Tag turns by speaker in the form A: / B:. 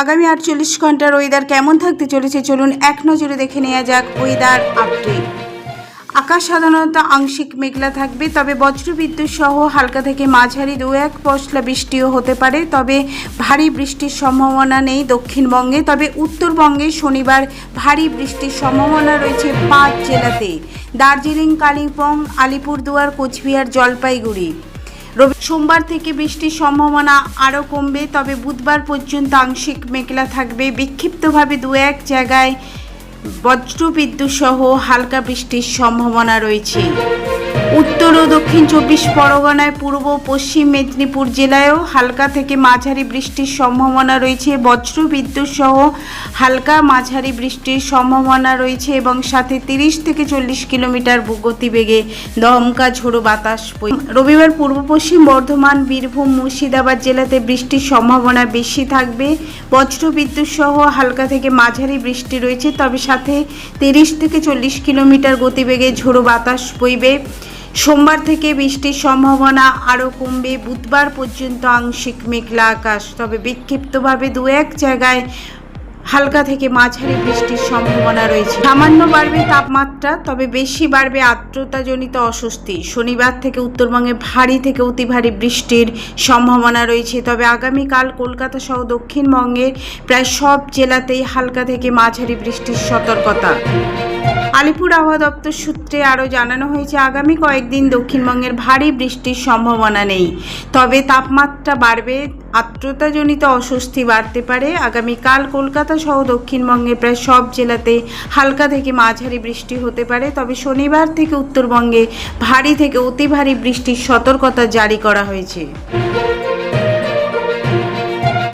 A: আগামী আটচল্লিশ ঘণ্টার ওয়েদার কেমন থাকতে চলেছে চলুন এক নজরে দেখে নেওয়া যাক ওয়েদার আপডেট আকাশ সাধারণত আংশিক মেঘলা থাকবে, তবে বজ্রবিদ্যুৎ সহ হালকা থেকে মাঝারি দু এক পশলা বৃষ্টিও হতে পারে, তবে ভারী বৃষ্টির সম্ভাবনা নেই দক্ষিণবঙ্গে, তবে উত্তরবঙ্গে শনিবার ভারী বৃষ্টির সম্ভাবনা রয়েছে পাঁচ জেলাতে। দার্জিলিং, কালিম্পং, আলিপুরদুয়ার, কোচবিহার, জলপাইগুড়ি। সোমবার থেকে বৃষ্টির সম্ভাবনা আরও কমবে, তবে বুধবার পর্যন্ত আংশিক মেঘলা থাকবে। বিক্ষিপ্তভাবে দু এক জায়গায় বজ্রবিদ্যুৎ সহ হালকা বৃষ্টির সম্ভাবনা রয়েছে। উত্তর ও দক্ষিণ চব্বিশ পরগনায়, পূর্ব পশ্চিম মেদিনীপুর জেলায়ও হালকা থেকে মাঝারি বৃষ্টির সম্ভাবনা রয়েছে। বজ্রবিদ্যুৎ সহ হালকা মাঝারি বৃষ্টির সম্ভাবনা রয়েছে এবং সাথে তিরিশ থেকে চল্লিশ কিলোমিটার গতিবেগে দমকা ঝোড়ো বাতাস রবিবার পূর্ব পশ্চিম বর্ধমান, বীরভূম, মুর্শিদাবাদ জেলাতে বৃষ্টির সম্ভাবনা বেশি থাকবে। বজ্রবিদ্যুৎ সহ হালকা থেকে মাঝারি বৃষ্টি রয়েছে, তবে সাথে তিরিশ থেকে চল্লিশ কিলোমিটার গতিবেগে ঝোড়ো বাতাস বইবে। সোমবার থেকে বৃষ্টির সম্ভাবনা আরও কমবে। বুধবার পর্যন্ত আংশিক মেঘলা আকাশ, তবে বিক্ষিপ্তভাবে দু এক জায়গায় হালকা থেকে মাঝারি বৃষ্টির সম্ভাবনা রয়েছে। সামান্য বাড়বে তাপমাত্রা, তবে বেশি বাড়বে আর্দ্রতাজনিত অস্বস্তি। শনিবার থেকে উত্তরবঙ্গে ভারী থেকে অতি ভারী বৃষ্টির সম্ভাবনা রয়েছে। তবে আগামীকাল কলকাতা সহ দক্ষিণবঙ্গের প্রায় সব জেলাতেই হালকা থেকে মাঝারি বৃষ্টির সতর্কতা। আলিপুর আবহাওয়া দপ্তর সূত্রে আরও জানানো হয়েছে, আগামী কয়েকদিন দক্ষিণবঙ্গের ভারী বৃষ্টির সম্ভাবনা নেই। তবে তাপমাত্রা বাড়বে, আর্দ্রতাজনিত অস্বস্তি বাড়তে পারে। আগামীকাল কলকাতা সহ দক্ষিণবঙ্গের প্রায় সব জেলাতে হালকা থেকে মাঝারি বৃষ্টি হতে পারে। তবে শনিবার থেকে উত্তরবঙ্গে ভারী থেকে অতি ভারী বৃষ্টির সতর্কতা জারি করা হয়েছে।